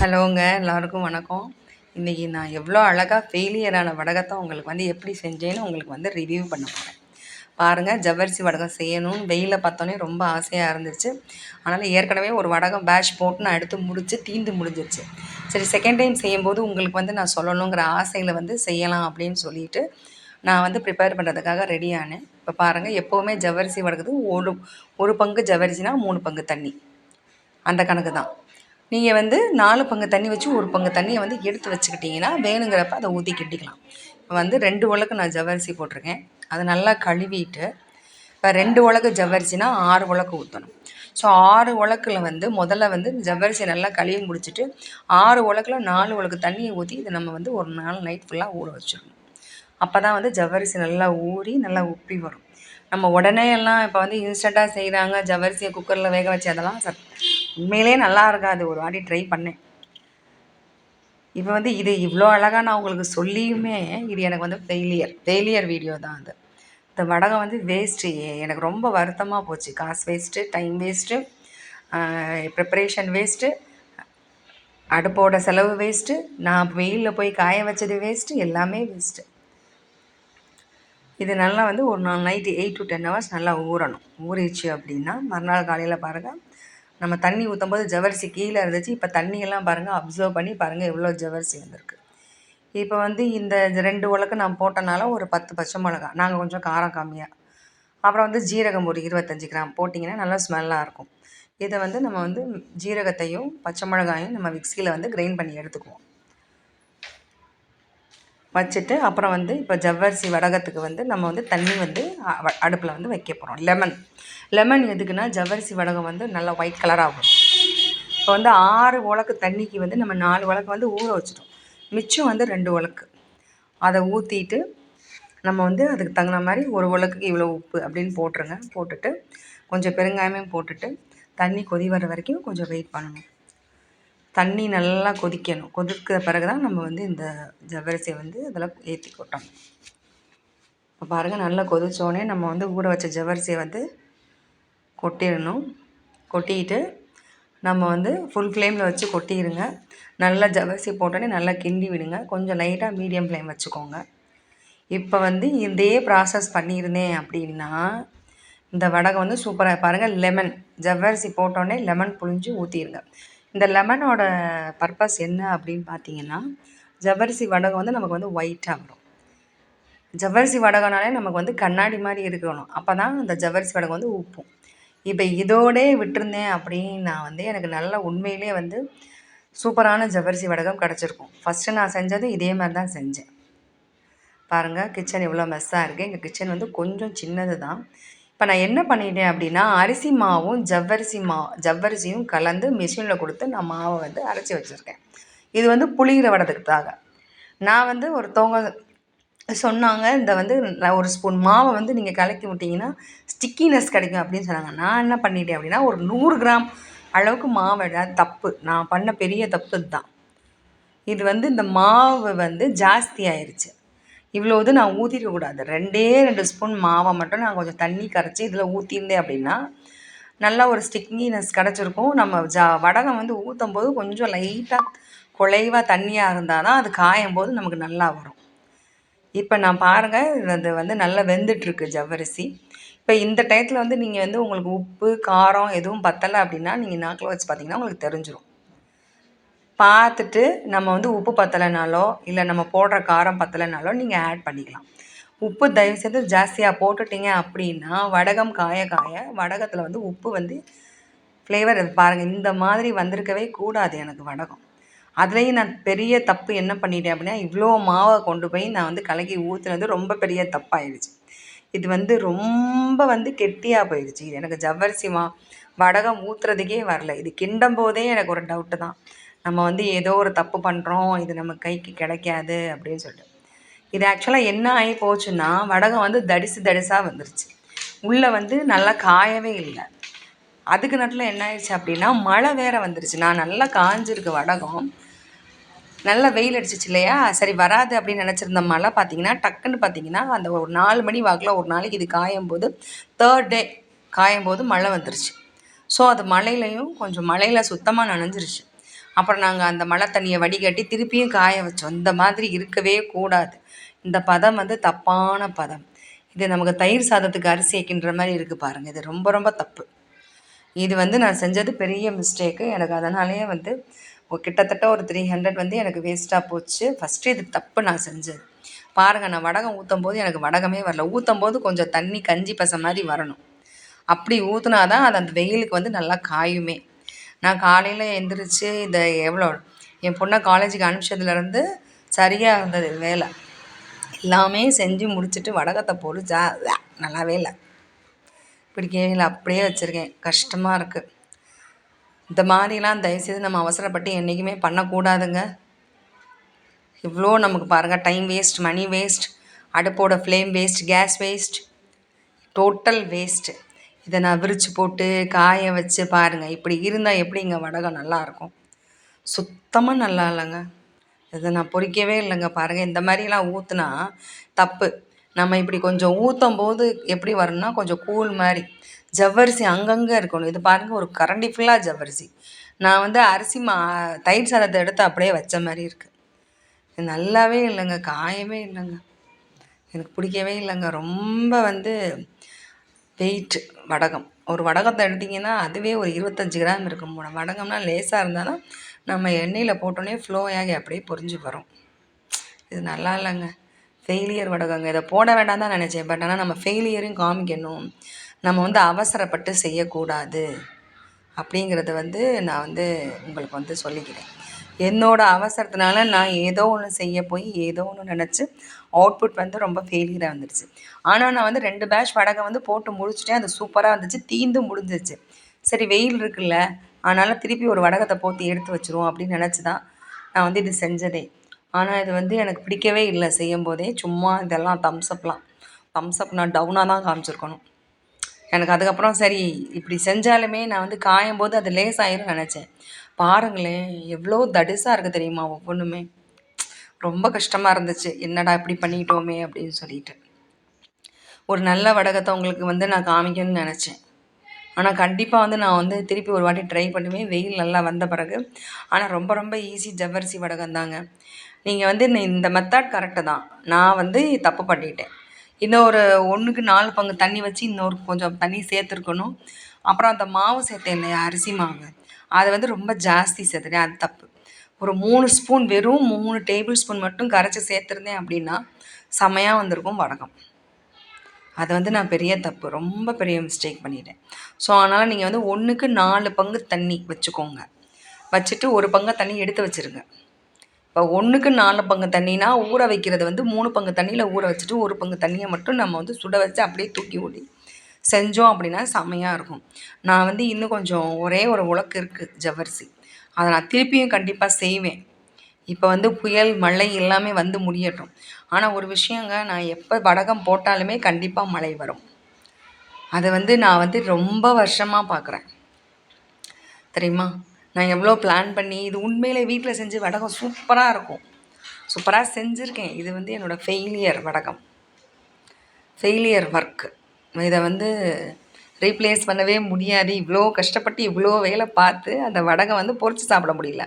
ஹலோங்க எல்லாருக்கும் வணக்கம். இன்றைக்கி நான் எவ்வளோ அழகாக ஃபெயிலியரான வடகத்தை உங்களுக்கு வந்து எப்படி செஞ்சேன்னு உங்களுக்கு வந்து ரிவ்யூ பண்ண போகிறேன் பாருங்கள் ஜவ்வரிசி வடகம் செய்யணும்னு வெயிலில் பார்த்தோன்னே ரொம்ப ஆசையாக இருந்துச்சு. அதனால் ஏற்கனவே ஒரு வடகம் பேட்ச் போட்டு நான் எடுத்து முடித்து தீந்து முடிஞ்சிருச்சு. சரி செகண்ட் டைம் செய்யும்போது உங்களுக்கு வந்து நான் சொல்லணுங்கிற ஆசையில் வந்து செய்யலாம் அப்படின்னு சொல்லிட்டு நான் வந்து ப்ரிப்பேர் பண்ணுறதுக்காக ரெடி ஆனேன். இப்போ பாருங்கள் எப்போவுமே ஜவ்வரிசி வடகத்துக்கு ஒரு ஒரு பங்கு ஜவ்வரிசினா மூணு பங்கு தண்ணி. அந்த கணக்கு தான். நீங்கள் வந்து நாலு பங்கு தண்ணி வச்சு ஒரு பங்கு தண்ணியை வந்து எடுத்து வச்சுக்கிட்டிங்கன்னா வேணுங்கிறப்ப அதை ஊற்றி கிட்டிக்கலாம் இப்போ வந்து ரெண்டு உலக்கு நான் ஜவ்வரிசி போட்டிருக்கேன். அதை நல்லா கழுவிட்டு இப்போ ரெண்டு உலக்கு ஜவ்வரிசினா ஆறு உலக்கு ஊற்றணும் ஸோ ஆறு உலக்கில் வந்து முதல்ல வந்து ஜவ்வரிசி நல்லா கழுவி முடிச்சுட்டு ஆறு உலக்கில் நாலு உலக்கு தண்ணியை ஊற்றி இதை நம்ம வந்து ஒரு நாள் நைட் ஃபுல்லாக ஊற வச்சிடணும். அப்போ தான் வந்து ஜவ்வரிசி நல்லா ஊறி நல்லா உப்பி வரும். நம்ம உடனே எல்லாம் இப்போ வந்து இன்ஸ்டண்ட்டாக செய்கிறாங்க ஜவ்வரிசியை குக்கரில் வேக வச்சு அதெல்லாம் சத் உண்மையிலே நல்லா இருக்காது. ஒரு வாட்டி ட்ரை பண்ணேன். இப்போ வந்து இது இவ்வளோ அழகாக நான் உங்களுக்கு சொல்லியுமே இது எனக்கு வந்து ஃபெயிலியர் ஃபெயிலியர் வீடியோ தான் அது. இந்த வடகம் வந்து வேஸ்ட்டு எனக்கு ரொம்ப வருத்தமாக போச்சு. காசு waste time waste preparation waste அடுப்போட செலவு வேஸ்ட்டு நான் வெயிலில் போய் காய வச்சது வேஸ்ட்டு எல்லாமே வேஸ்ட்டு இது நல்லா வந்து ஒரு நாள் night eight to ten hours நல்லா ஊறணும். ஊறிச்சு அப்படின்னா மறுநாள் காலையில் பாருங்கள் நம்ம தண்ணி ஊற்றும் போது ஜவரிசி கீழே இருந்துச்சு. இப்போ தண்ணியெல்லாம் பாருங்கள் அப்சர்வ் பண்ணி பாருங்கள் எவ்வளோ ஜவரிசி வந்திருக்கு. இப்போ வந்து இந்த ரெண்டு உலக்கு நான் போட்டனால ஒரு பத்து பச்சை மிளகா நாங்கள் கொஞ்சம் காரம் கம்மியாக அப்புறம் வந்து ஜீரகம் ஒரு இருபத்தஞ்சி கிராம் போட்டிங்கன்னா நல்லா ஸ்மெல்லாக இருக்கும். இதை வந்து நம்ம வந்து ஜீரகத்தையும் பச்சை மிளகாயும் நம்ம மிக்சியில் வந்து கிரைண்ட் பண்ணி எடுத்துக்குவோம். வச்சுட்டு அப்புறம் வந்து இப்போ ஜவ்வரிசி வடகத்துக்கு வந்து நம்ம வந்து தண்ணி வந்து அடுப்பில் வந்து வைக்க போகிறோம் லெமன் லெமன் எதுக்குன்னா ஜவ்வரிசி வடகம் வந்து நல்லா ஒயிட் கலராக வரும் இப்போ வந்து ஆறு உலக்கு தண்ணிக்கு வந்து நம்ம நாலு உலக்கு வந்து ஊற வச்சிட்டோம். மிச்சம் வந்து ரெண்டு உலக்கு. அதை ஊற்றிட்டு நம்ம வந்து அதுக்கு தகுந்த மாதிரி ஒரு உலக்குக்கு இவ்வளோ உப்பு அப்படின்னு போட்டுருங்க. போட்டுட்டு கொஞ்சம் பெருங்காயமே போட்டுட்டு தண்ணி கொதி வர வரைக்கும் கொஞ்சம் வெயிட் பண்ணணும். தண்ணி நல்லா கொதிக்கணும். கொதிக்கிற பிறகு தான் நம்ம வந்து இந்த ஜவ்வரிசியை வந்து இதில் ஏற்றி கொட்டணும் இப்போ பாருங்கள் நல்லா கொதித்தோடனே நம்ம வந்து ஊற வச்ச ஜவ்வரிசியை வந்து கொட்டிடணும். கொட்டிட்டு நம்ம வந்து ஃபுல் ஃப்ளேமில் வச்சு கொட்டிடுங்க நல்லா ஜவ்வரிசி போட்டோன்னே நல்லா கிண்டி விடுங்க. கொஞ்சம் லைட்டாக மீடியம் ஃப்ளேம் வச்சுக்கோங்க. இப்போ வந்து இதே ப்ராசஸ் பண்ணியிருந்தேன் அப்படின்னா இந்த வடகம் வந்து சூப்பராக பாருங்கள் லெமன் ஜவ்வரிசி போட்டோடனே லெமன் புழிஞ்சு ஊற்றிடுங்க இந்த லெமனோட பர்பஸ் என்ன அப்படின்னு பார்த்தீங்கன்னா ஜவ்வரிசி வடகம் வந்து நமக்கு வந்து ஒயிட்டாக வரும். ஜவ்வரிசி வடகம்னாலே நமக்கு வந்து கண்ணாடி மாதிரி இருக்கணும். அப்போ தான் அந்த ஜவ்வரிசி வடகம் வந்து உப்பும். இப்போ இதோடே விட்டுருந்தேன் அப்படின்னு நான் வந்து எனக்கு நல்ல உண்மையிலே வந்து சூப்பரான ஜவ்வரிசி வடகம் கிடச்சிருக்கும். ஃபஸ்ட்டு நான் செஞ்சது இதே மாதிரி தான் செஞ்சேன். பாருங்கள் கிச்சன் எவ்வளோ மெஸ்ஸாக இருக்குது எங்கள் கிச்சன் வந்து கொஞ்சம் சின்னது தான் இப்போ நான் என்ன பண்ணிட்டேன் அப்படின்னா அரிசி மாவும் ஜவ்வரிசி மா ஜவ்வரிசியும் கலந்து மிஷினில் கொடுத்து நான் மாவை வந்து அரைச்சி வச்சுருக்கேன். இது வந்து புளிகிற வடத்துக்காக நான் வந்து ஒருத்தவங்க சொன்னாங்க இந்த வந்து ஒரு ஸ்பூன் மாவை வந்து நீங்கள் கலக்கி விட்டிங்கன்னா ஸ்டிக்கினஸ் கிடைக்கும் அப்படின்னு சொன்னாங்க. நான் என்ன பண்ணிட்டேன் அப்படின்னா ஒரு நூறு கிராம் அளவுக்கு மாவு தப்பு. நான் பண்ண பெரிய தப்பு தான் இது வந்து இந்த மாவு வந்து ஜாஸ்தி ஆயிடுச்சு இவ்வளோ இது நான் ஊற்றிடக்கூடாது ரெண்டே ரெண்டு ஸ்பூன் மாவை மட்டும் நான் கொஞ்சம் தண்ணி கரைச்சி இதில் ஊற்றிருந்தேன் அப்படின்னா நல்லா ஒரு ஸ்டிக்னினஸ் கிடச்சிருக்கும். நம்ம ஜா வடகம் வந்து ஊற்றும் போது கொஞ்சம் லைட்டாக குலைவாக தண்ணியாக இருந்தால் தான் அது காயும் போது நமக்கு நல்லா வரும். இப்போ நான் பாருங்கள் அது வந்து நல்லா வெந்துட்டுருக்கு ஜவ்வரிசி. இப்போ இந்த டயத்தில் வந்து நீங்கள் வந்து உங்களுக்கு உப்பு காரம் எதுவும் பத்தலை அப்படின்னா நீங்கள் நாக்கில் வச்சு பார்த்தீங்கன்னா உங்களுக்கு தெரிஞ்சிடும் பார்த்துட்டு நம்ம வந்து உப்பு பத்தலைனாலோ இல்லை நம்ம போடுற காரம் பத்தலைனாலோ நீங்கள் ஆட் பண்ணிக்கலாம். உப்பு தயவு செய்து ஜாஸ்தியாக போட்டுட்டீங்க அப்படின்னா வடகம் காய காய வடகத்தில் வந்து உப்பு வந்து ஃப்ளேவர் பாருங்கள் இந்த மாதிரி வந்திருக்கவே கூடாது எனக்கு வடகம். அதுலேயும் நான் பெரிய தப்பு என்ன பண்ணிட்டேன் அப்படின்னா இவ்வளோ மாவை கொண்டு போய் நான் வந்து கலக்கி ஊற்றுனது ரொம்ப பெரிய தப்பாயிடுச்சு. இது வந்து ரொம்ப வந்து கெட்டியாக போயிடுச்சு. இது எனக்கு ஜவ்வரிசி மா வடகம் ஊற்றுறதுக்கே வரல. இது கிண்டும் போதே எனக்கு ஒரு டவுட்டு தான். நம்ம வந்து ஏதோ ஒரு தப்பு பண்ணுறோம் இது நம்ம கைக்கு கிடைக்காது அப்படின்னு சொல்லிட்டு. இது ஆக்சுவலாக என்ன ஆகி போச்சுன்னா வடகம் வந்து தடிசு தடிசாக வந்துருச்சு. உள்ளே வந்து நல்லா காயவே இல்லை. அதுக்கு நட்டில் என்ன ஆயிடுச்சு அப்படின்னா மழை வேற வந்துருச்சு. நான் நல்லா காஞ்சிருக்கு வடகம். நல்லா வெயில் அடிச்சிச்சு இல்லையா? சரி வராது அப்படின்னு நினச்சிருந்த மழை பார்த்தீங்கன்னா டக்குன்னு பார்த்தீங்கன்னா அந்த ஒரு நாலு மணி வாக்கில் ஒரு நாளைக்கு இது காயும் போது தேர்ட் டே காயும் போது மழை வந்துருச்சு. ஸோ அது மழையிலையும் கொஞ்சம் மழையில் சுத்தமாக நனைஞ்சிருச்சு. அப்புறம் நாங்கள் அந்த மழை தண்ணியை வடிகட்டி திருப்பியும் காய வச்சோம். இந்த மாதிரி இருக்கவே கூடாது. இந்த பதம் வந்து தப்பான பதம். இது நமக்கு தயிர் சாதத்துக்கு அரிசி வைக்கின்ற மாதிரி இருக்குது பாருங்கள் இது ரொம்ப ரொம்ப தப்பு. இது வந்து நான் செஞ்சது பெரிய மிஸ்டேக்கு எனக்கு அதனாலேயே வந்து கிட்டத்தட்ட ஒரு த்ரீ ஹண்ட்ரட் வந்து எனக்கு வேஸ்ட்டாக போச்சு. ஃபஸ்ட்டு இது தப்பு நான் செஞ்சது. பாருங்கள் நான் வடகம் ஊற்றும் போது எனக்கு வடகமே வரல. ஊற்றும் போது கொஞ்சம் தண்ணி கஞ்சி பசை மாதிரி வரணும். அப்படி ஊற்றுனா தான் அது அந்த வெயிலுக்கு வந்து நல்லா காயுமே. நான் காலையில் எந்திரிச்சு இந்த எவ்வளோ என் பொண்ணை காலேஜுக்கு அனுப்பிச்சதுலேருந்து சரியாக இருந்தது வேலை. எல்லாமே செஞ்சு முடிச்சுட்டு வடகத்தை பொறிச்சா நல்லாவே இல்லை. பிடிக்கவே இல்லை அப்படியே வச்சுருக்கேன். கஷ்டமாக இருக்குது இந்த மாதிரிலாம் தயவுசெய்து நம்ம அவசரப்பட்டு என்றைக்குமே பண்ணக்கூடாதுங்க. இவ்வளோ நமக்கு பாருங்கள் time waste money waste அடுப்போட flame waste gas waste total waste இதை நான் விரித்து போட்டு காய வச்சு பாருங்கள் இப்படி இருந்தால் எப்படி இங்கே வடகம் நல்லாயிருக்கும் சுத்தமாக நல்லா இல்லைங்க. இதை நான் பொறிக்கவே இல்லைங்க. பாருங்கள் இந்த மாதிரிலாம் ஊற்றுனா தப்பு. நம்ம இப்படி கொஞ்சம் ஊற்றும் போது எப்படி வரும்னா கொஞ்சம் கூழ் மாதிரி ஜவ்வரிசி அங்கங்கே இருக்கணும். இது பாருங்கள் ஒரு கரண்டி ஃபுல்லாக ஜவ்வரிசி. நான் வந்து அரிசி மா தயிர் சாதத்தை எடுத்து அப்படியே வச்ச மாதிரி இருக்குது இது நல்லாவே இல்லைங்க. காயவே இல்லைங்க. எனக்கு பிடிக்கவே இல்லைங்க. ரொம்ப வந்து வெயிட் வடகம். ஒரு வடகத்தை எடுத்திங்கன்னா அதுவே ஒரு இருபத்தஞ்சி கிராம் இருக்கும் போல. வடகம்னா லேசாக இருந்தாலும் நம்ம எண்ணெயில் போட்டோன்னே ஃப்ளோ ஆகி அப்படியே பொறிஞ்சு வரும். இது நல்லா இல்லைங்க. ஃபெயிலியர் வடகங்க. இதை போட வேண்டாம் தான் நினச்சேன். பட் ஆனால் நம்ம ஃபெயிலியரையும் காமிக்கணும். நம்ம வந்து அவசரப்பட்டு செய்யக்கூடாது. அப்படிங்கிறத வந்து நான் வந்து உங்களுக்கு வந்து சொல்லிக்கிறேன். என்னோடய அவசரத்தினால நான் ஏதோ ஒன்று செய்ய போய் ஏதோ ஒன்று நினச்சி அவுட்புட் வந்து ரொம்ப ஃபெயிலியராக வந்துடுச்சு ஆனால் நான் வந்து ரெண்டு பேட்ச் வடகை வந்து போட்டு முடிச்சுட்டேன். அது சூப்பராக வந்துச்சு. தீந்து முடிஞ்சிச்சு சரி வெயில் இருக்குல்ல. அதனால் திருப்பி ஒரு வடகத்தை போட்டு எடுத்து வச்சுருவோம் அப்படின்னு நினச்சி தான் நான் வந்து இது செஞ்சதே. ஆனால் இது வந்து எனக்கு பிடிக்கவே இல்லை செய்யும் போதே சும்மா இதெல்லாம் தம்ஸ்அப்லாம் தம்ஸ்அப் நான் டவுனாக தான் காமிச்சிருக்கணும். எனக்கு அதுக்கப்புறம் சரி இப்படி செஞ்சாலுமே நான் வந்து காயும் போது அது லேஸ் ஆயிரும் நினச்சேன். பாருங்களேன் எவ்வளோ தடிசாக இருக்குது தெரியுமா ஒவ்வொன்றுமே ரொம்ப கஷ்டமாக இருந்துச்சு. என்னடா இப்படி பண்ணிட்டோமே அப்படின்னு சொல்லிட்டு. ஒரு நல்ல வடகத்தை உங்களுக்கு வந்து நான் காமிக்கணும்னு நினச்சேன். ஆனால் கண்டிப்பாக வந்து நான் வந்து திருப்பி ஒரு வாட்டி ட்ரை பண்ணுவேன். வெயில் நல்லா வந்த பிறகு. ஆனால் ரொம்ப ரொம்ப ஈஸி ஜவ்வரிசி வடகம் தாங்க. நீங்கள் வந்து இந்த மெத்தட் கரெக்டு தான். நான் வந்து தப்பு பண்ணிட்டேன். இன்னொரு ஒன்றுக்கு நாலு பங்கு தண்ணி வச்சு இன்னொரு கொஞ்சம் தண்ணி சேர்த்துருக்கணும். அப்புறம் அந்த மாவு சேர்த்தேன் இல்லையா அரிசி மாவு. அதை வந்து ரொம்ப ஜாஸ்தி சேர்த்துட்டேன். அது தப்பு. ஒரு மூணு ஸ்பூன் வெறும் மூணு டேபிள் ஸ்பூன் மட்டும் கரைச்சி சேர்த்துருந்தேன் அப்படின்னா செமையாக வந்திருக்கும் வடகம். அது வந்து நான் பெரிய தப்பு. ரொம்ப பெரிய மிஸ்டேக் பண்ணிட்டேன். ஸோ அதனால் நீங்கள் வந்து ஒன்றுக்கு நாலு பங்கு தண்ணி வச்சுக்கோங்க. வச்சுட்டு ஒரு பங்கு தண்ணி எடுத்து வச்சுருங்க. இப்போ ஒன்றுக்கு நாலு பங்கு தண்ணினா ஊற வைக்கிறது வந்து மூணு பங்கு தண்ணியில் ஊற வச்சுட்டு ஒரு பங்கு தண்ணியை மட்டும் நம்ம வந்து சுட வச்சு அப்படியே தூக்கி ஓடி செஞ்சோம் அப்படின்னா செம்மையாக இருக்கும். நான் வந்து இன்னும் கொஞ்சம் ஒரே ஒரு உலக்கு இருக்குது ஜவ்வரிசி. அதை நான் திருப்பியும் கண்டிப்பாக செய்வேன். இப்போ வந்து புயல் மழை எல்லாமே வந்து முடியட்டும். ஆனால் ஒரு விஷயங்க நான் எப்போ வடகம் போட்டாலுமே கண்டிப்பாக மழை வரும். அதை வந்து நான் வந்து ரொம்ப வருஷமாக பார்க்குறேன் தெரியுமா? நான் எவ்வளோ பிளான் பண்ணி இது உண்மையிலே வீட்டில் செஞ்சு வடகம் சூப்பராக இருக்கும். சூப்பராக செஞ்சுருக்கேன். இது வந்து என்னோடய ஃபெயிலியர் வடகம். ஃபெயிலியர் ஒர்க்கு இதை வந்து ரீப்ளேஸ் பண்ணவே முடியாது. இவ்வளோ கஷ்டப்பட்டு இவ்வளோ வேலை பார்த்து அந்த வடகை வந்து பொறிச்சு சாப்பிட முடியல.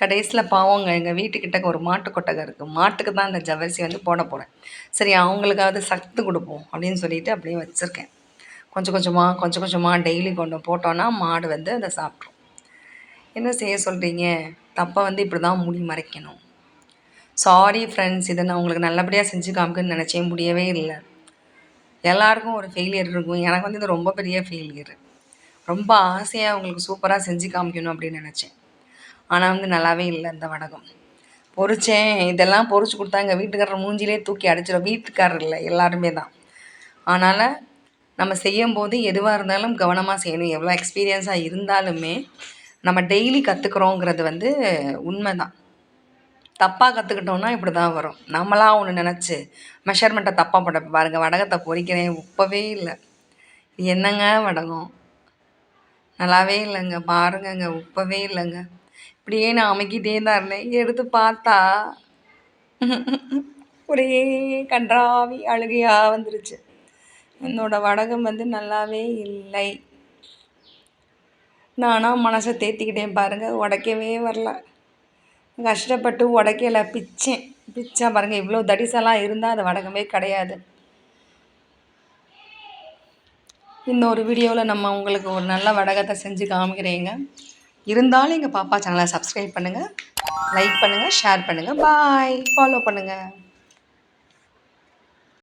கடைசியில் பாவங்க எங்கள் வீட்டுக்கிட்ட ஒரு மாட்டு கொட்டகை இருக்குது மாட்டுக்கு தான் அந்த ஜவரிசி வந்து போட போகிறேன் சரி அவங்களுக்காவது சத்து கொடுப்போம் அப்படின்னு சொல்லிட்டு அப்படியே வச்சுருக்கேன். கொஞ்சம் கொஞ்சமாக கொஞ்சம் கொஞ்சமாக டெய்லி கொண்டு போட்டோன்னா மாடு வந்து அதை சாப்பிட்ரும் என்ன செய்ய சொல்கிறீங்க தப்பை வந்து இப்படி தான் முடி மறைக்கணும். சாரி ஃப்ரெண்ட்ஸ் இதை நான் உங்களுக்கு நல்லபடியாக செஞ்சு காமிக்குன்னு நினச்சே முடியவே இல்லை. எல்லாருக்கும் ஒரு ஃபெயிலியர் இருக்கும். எனக்கு வந்து இது ரொம்ப பெரிய ஃபெயிலியர் ரொம்ப ஆசையாக உங்களுக்கு சூப்பராக செஞ்சு காமிக்கணும் அப்படின்னு நினச்சேன். ஆனால் வந்து நல்லாவே இல்லை இந்த வடகம். பொறிச்சேன் இதெல்லாம் பொறிச்சு கொடுத்தா எங்கள் வீட்டுக்காரர் மூஞ்சிலே தூக்கி அடிச்சிடும் வீட்டுக்காரர் இல்லை எல்லாருமே தான். அதனால் நம்ம செய்யும் போது எதுவாக இருந்தாலும் கவனமாக செய்யணும். எவ்வளோ எக்ஸ்பீரியன்ஸாக இருந்தாலுமே நம்ம டெய்லி கற்றுக்குறோங்கிறது வந்து உண்மை தான் தப்பாக கற்றுக்கிட்டோன்னா இப்படி தான் வரும். நம்மளாக ஒன்று நினச்சி மெஷர்மெண்ட்டை தப்பாக போட பாருங்கள் வடகத்தை பொறிக்கிறேன் உப்பவே இல்லை. என்னங்க வடகம்? நல்லாவே இல்லைங்க பாருங்கங்க உப்பவே இல்லைங்க. இப்படியே நான் அமைக்கிட்டே தான் இருந்தேன். எடுத்து பார்த்தா ஒரே கன்றாவி அழுகையாக வந்துருச்சு. என்னோடய வடகம் வந்து நல்லாவே இல்லை. நானாக மனசை தேத்திக்கிட்டேன் பாருங்கள் உடைக்கவே வரல. கஷ்டப்பட்டு உடைக்கல. பிச்சேன் பிச்சா பாருங்கள் இவ்வளோ தடிசெல்லாம் இருந்தால் அது வடகமே கிடையாது. இன்னொரு வீடியோவில் நம்ம உங்களுக்கு ஒரு நல்ல வடகத்தை செஞ்சு காமிக்கிறேங்க. இருந்தாலும் எங்கள் பாப்பா சேனலை சப்ஸ்கிரைப் பண்ணுங்கள் லைக் பண்ணுங்கள் ஷேர் பண்ணுங்கள் பாய் ஃபாலோ பண்ணுங்கள்